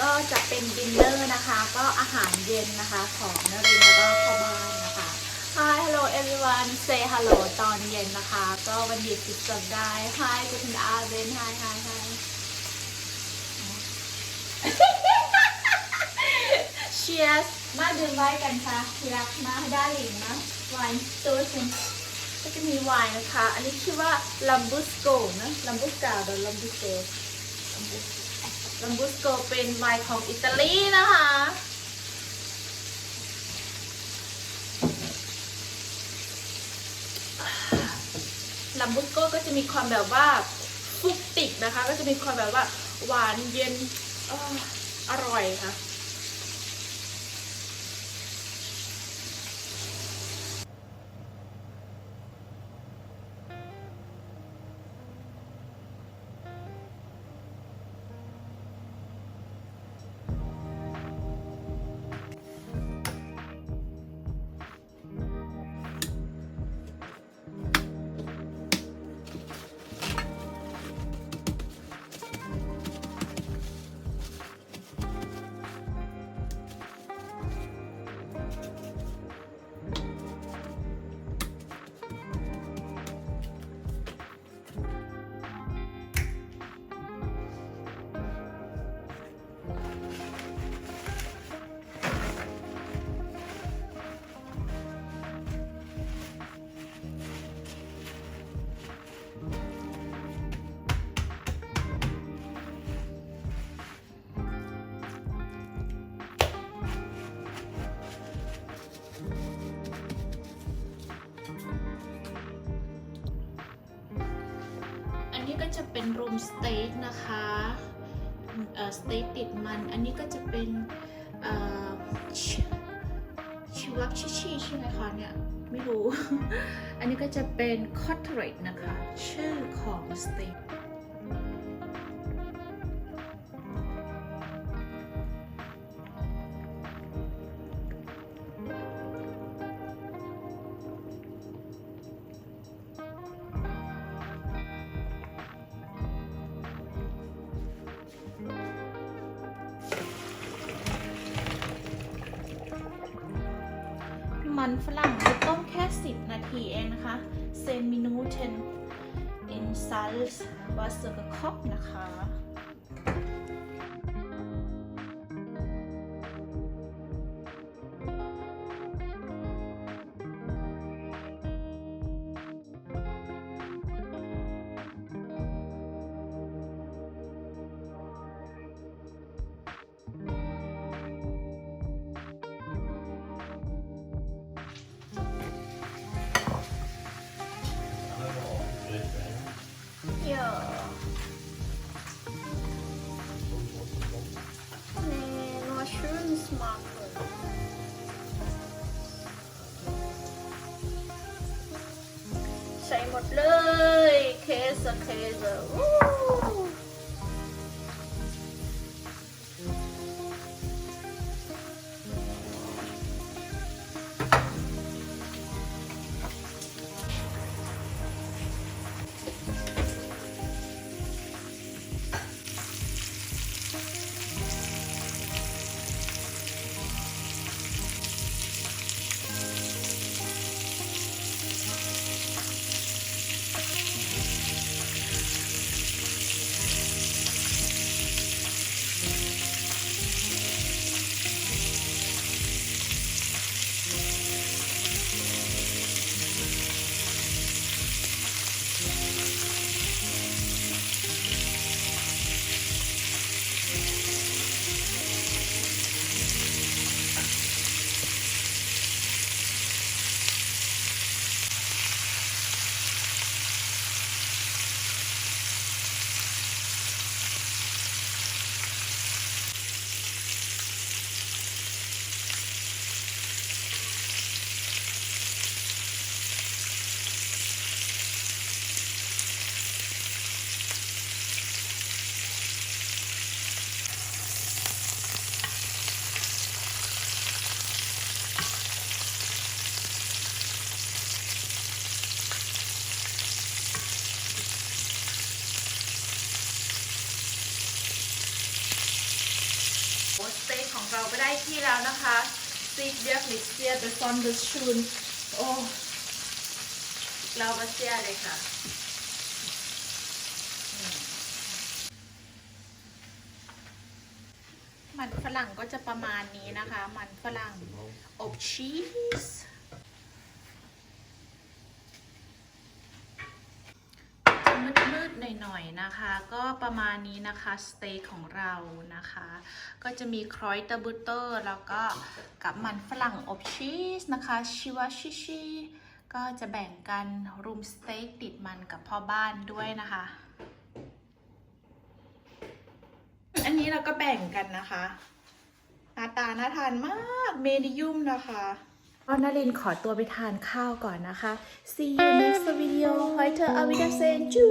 ก็จะเป็นดินเนอร์นะคะ ก็อาหารเย็นนะคะของนรินทร์แล้วก็พ่อบ้านนะคะ Hi hello everyone say hello ตอนเย็นนะคะ ก็วันหยุดสุดสัปดาห์ Hi คุณอาเบน Hi Hi Hi Cheers มาดื่มไวน์กันค่ะรักมาด้าหลิงนะไวน์ตัวหนึงก็จะมีไวน์นะคะ อันนี้ชื่อว่าลัมบูสโกนะลัมบูสกาหรือลัมบูสโกลัมบูสโก เป็นไวน์ของอิตาลีนะคะ ลัมบุสโก้ก็จะมีความแบบว่าฟุกติกนะคะ ก็จะมีความแบบว่าหวานเย็นอออร่อยค่ะ ก็จะเป็นรูมสเต็กนะคะเอ่อสเต็กติดมัน อันนี้ก็จะเป็นเอ่อชิวักชิชิใช่ไหมคะเนี่ย ไม่รู้ อันนี้ก็จะเป็นคอตเทรดนะคะ ชื่อของสเต็ก มันฝรั่งจะต้มแค่ 10 นาทีเองนะคะเซมินูเทนอินซัลส์วาสเซอร์คอกนะคะ Ja. Nej, vad skön smak. ใส่ห ได้ที่แล้วนะคะซีเบียกลิเซียเดซอนเดชูนโอ้เรามาเซียเลยค่ะ มันฝรั่งก็จะประมาณนี้นะคะ มันฝรั่งอบชีส มืดๆ หน่อยนะคะ ก็ประมาณนี้นะคะสเต็กของเรานะคะ ก็จะมีครอยเตะบุตเตอร์แล้วก็กับมันฝรั่งอบชีสนะคะชิวาชิชิก็จะแบ่งกันรุมสเต็กติดมันกับพ่อบ้านด้วยนะคะ อันนี้เราก็แบ่งกันนะคะหน้าตาน่าทานมากเมดิยุมนะคะก็นารินขอตัวไปทานข้าวก่อนนะคะ see you next video ไว้เธออาวิดาเซนจู